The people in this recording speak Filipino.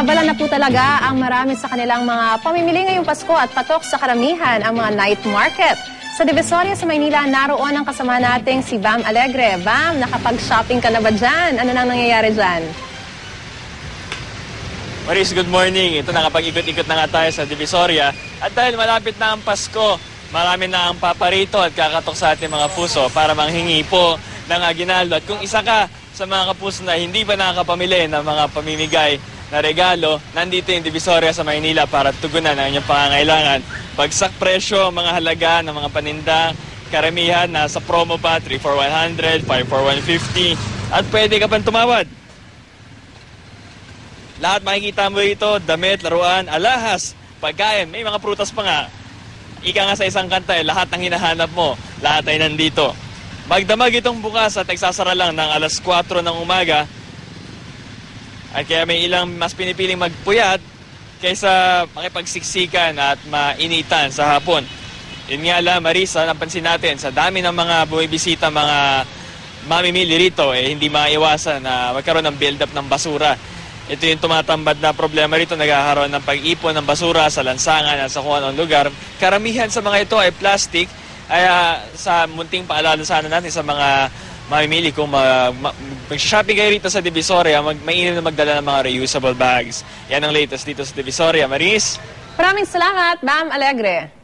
Abala na po talaga ang marami sa kanilang mga pamimili ngayong Pasko at patok sa karamihan ang mga night market. Sa Divisoria sa Maynila, naroon ang kasama nating si Bam Alegre. Bam, nakapag-shopping ka na ba dyan? Ano nang nangyayari dyan? Maris, good morning. Ito nakapag-ikot-ikot na nga tayo sa Divisoria. At dahil malapit na ang Pasko, marami na ang paparito at kakatok sa ating mga puso para manghingi po ng aginaldo. At kung isa ka sa mga kapuso na hindi pa nakakapamili ng mga pamimigay na regalo, nandito yung Divisoria sa Maynila para tugunan ang inyong pangangailangan. Bagsak presyo ang mga halaga ng mga paninda, karamihan nasa promo pa, 3 for 100, 5 for 150, at pwede ka pang tumawad. Lahat makikita mo rito, damit, laruan, alahas, pagkain, may mga prutas pa nga. Ika nga sa isang kanta eh, lahat ng hinahanap mo, lahat ay nandito. Magdamag itong bukas at nagsasara lang ng alas 4 ng umaga. At kaya may ilang mas pinipiling magpuyat kaysa makipagsiksikan at mainitan sa hapon. Yun nga lang, Marisa, napansin natin, sa dami ng mga bumibisita, mga mamimili rito, eh, hindi maiwasan na magkaroon ng build-up ng basura. Ito yung tumatambad na problema rito, nagkakaroon ng pag-ipon ng basura sa lansangan at sa kung anong lugar. Karamihan sa mga ito ay plastic, ay ah, sa munting paalala sana natin sa mga mamimili kung mag, mag, mag-shopping kayo rito sa Divisoria, mag, mainam na magdala ng mga reusable bags. Yan ang latest dito sa Divisoria. Maris? Maraming salamat, Bam Alegre.